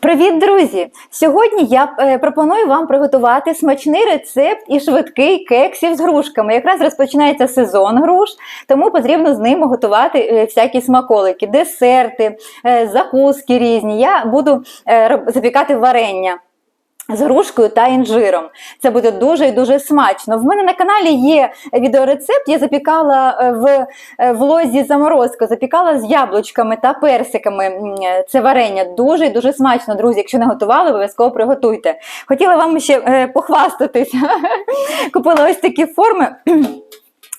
Привіт, друзі! Сьогодні я е, пропоную вам приготувати смачний рецепт і швидкий кексів з грушками. Якраз розпочинається сезон груш, тому потрібно з ними готувати е, всякі смаколики, десерти, е, закуски різні. Я буду запікати варення. З грушкою та інжиром. Це буде дуже і дуже смачно. В мене на каналі є відеорецепт. Я запікала в в лозі заморозку, запікала з яблучками та персиками. Е, Це варення дуже і дуже смачно, друзі. Якщо не готували, обов'язково приготуйте. Хотіла вам ще е, похвастатися. Купила ось такі форми.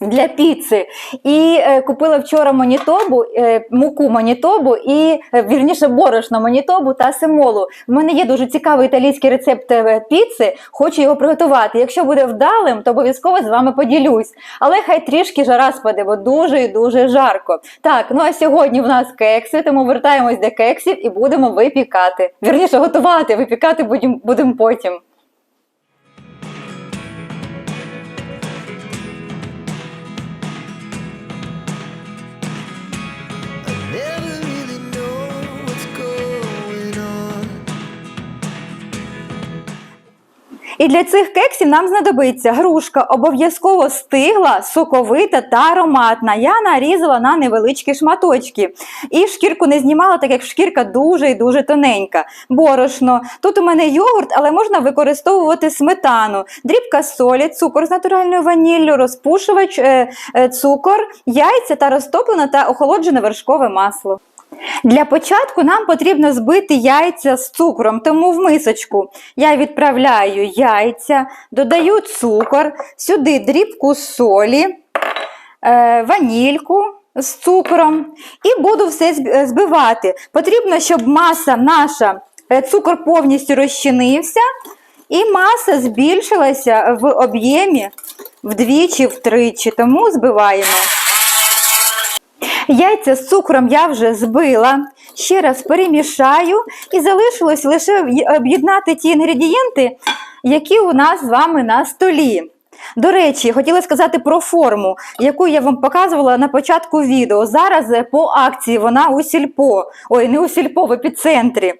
Для піци і е, купила вчора манітобу, е, муку манітобу і е, вірніше борошно манітобу та семолу. В мене є дуже цікавий італійський рецепт е, піци. Хочу його приготувати. Якщо буде вдалим, то обов'язково з вами поділюсь. Але хай трішки жара спаде, бо дуже і дуже жарко. Так, ну а сьогодні в нас кекси, тому вертаємось до кексів і будемо випікати. Вірніше готувати, випікати будемо потім. І для цих кексів нам знадобиться грушка, обов'язково стигла, соковита та ароматна. Я нарізала на невеличкі шматочки. І шкірку не знімала, так як шкірка дуже і дуже тоненька. Борошно. Тут у мене йогурт, але можна використовувати сметану, дрібка солі, цукор з натуральною ваніллю, розпушувач, е, е, цукор, яйця та розтоплене та охолоджене вершкове масло. Для початку нам потрібно збити яйця з цукром, тому в мисочку я відправляю яйця, додаю цукор, сюди дрібку солі, е, ванільку з цукром і буду все е, збивати. Потрібно, щоб маса наша, е, цукор повністю розчинився, і маса збільшилася в об'ємі вдвічі-втричі, тому збиваємо. Яйця з цукром я вже збила. Ще раз перемішаю і залишилось лише об'єднати ті інгредієнти, які у нас з вами на столі. До речі, хотіла сказати про форму, яку я вам показувала на початку відео. Зараз е, по акції вона у сільпо. Ой, не у сільпо, в епіцентрі.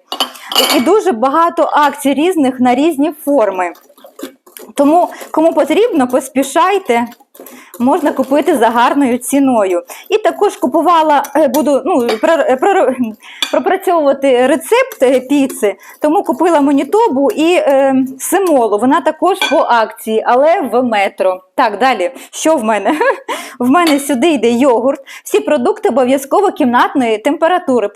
І дуже багато акцій різних на різні форми. Тому, кому потрібно, поспішайте. Можна купити за гарною ціною. І також купувала, е, буду ну, е, про- пропрацьовувати рецепт е, піци, тому купила монітобу і е, семолу. Вона також по акції, але в метро. Так, далі. Що в мене? В мене сюди йде йогурт. Всі продукти обов'язково кімнатної температури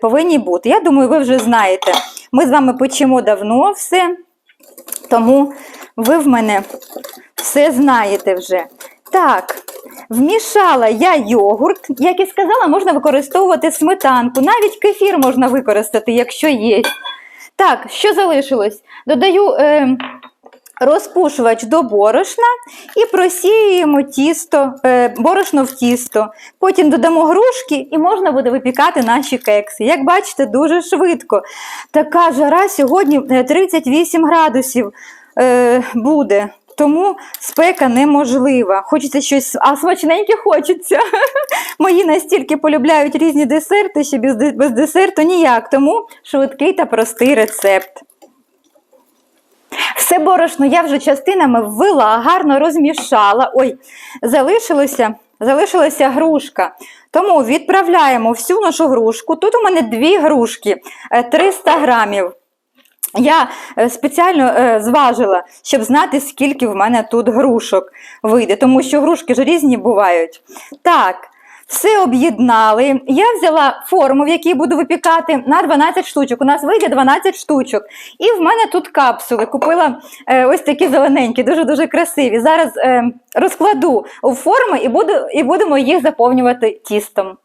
повинні бути. Я думаю, ви вже знаєте. Ми з вами печемо давно все. Тому ви в мене все знаєте вже. Так, вмішала я йогурт. Як і сказала, можна використовувати сметанку. Навіть кефір можна використати, якщо є. Так, що залишилось? Додаю е, розпушувач до борошна і просіюємо тісто, е, борошно в тісто. Потім додамо грушки і можна буде випікати наші кекси. Як бачите, дуже швидко. Така жара сьогодні е, 38 градусів е, буде. Тому спека неможлива. Хочеться щось, а смачненьке хочеться. Мої настільки полюбляють різні десерти, що без, без десерту ніяк. Тому швидкий та простий рецепт. Все борошно я вже частинами ввела, гарно розмішала. Ой, залишилося, залишилася грушка. Тому відправляємо всю нашу грушку. Тут у мене дві грушки, е, 300 грамів. Я е, спеціально е, зважила, щоб знати, скільки в мене тут грушок вийде, тому що грушки ж різні бувають. Так, все об'єднали. Я взяла форму, в якій буду випікати на 12 штучок. У нас вийде 12 штучок. І в мене тут капсули. Купила е, ось такі зелененькі, дуже-дуже красиві. Зараз розкладу у форми і, буду, і будемо їх заповнювати тістом.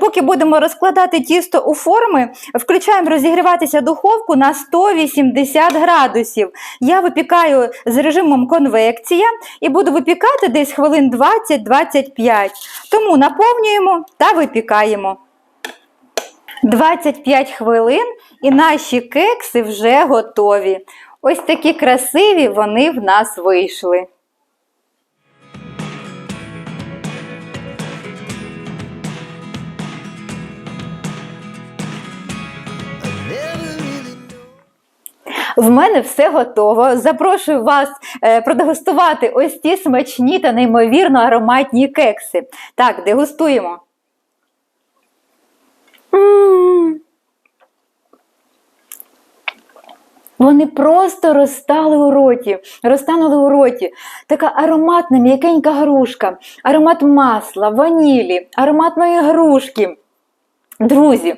Поки будемо розкладати тісто у форми, включаємо розігріватися духовку на 180 градусів. Я випікаю з режимом конвекція і буду випікати десь хвилин 20-25. Тому наповнюємо та випікаємо. 25 хвилин і наші кекси вже готові. Ось такі красиві вони в нас вийшли. В мене все готово. Запрошую вас е, продегустувати ось ці смачні та неймовірно ароматні кекси. Так, дегустуємо. Вони просто розтали у роті, розтанули у роті. Така ароматна м'якенька грушка, аромат масла, ванілі, ароматної грушки. Друзі,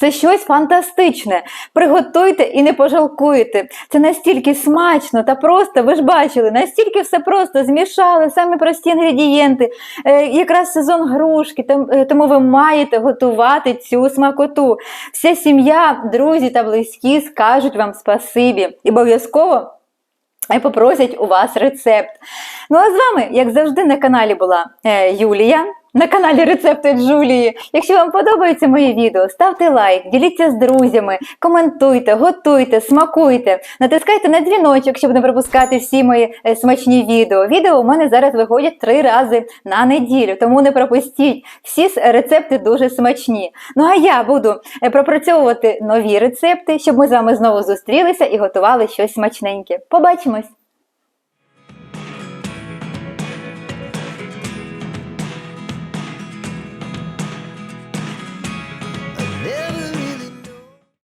це щось фантастичне. Приготуйте і не пожалкуєте. Це настільки смачно та просто, ви ж бачили, настільки все просто змішали, самі прості інгредієнти. Е, якраз сезон грушки, е, тому ви маєте готувати цю смакоту. Вся сім'я, друзі та близькі скажуть вам спасибі. І обов'язково і попросять у вас рецепт. Ну а з вами, як завжди, на каналі була е, Юлія. На каналі Рецепти Джулії. Якщо вам подобається моє відео, ставте лайк, діліться з друзями, коментуйте, готуйте, смакуйте, натискайте на дзвіночок, щоб не пропускати всі мої е, смачні відео. Відео у мене зараз виходять три рази на неділю, тому не пропустіть. Всі рецепти дуже смачні. Ну а я буду е, пропрацьовувати нові рецепти, щоб ми з вами знову зустрілися і готували щось смачненьке. Побачимось!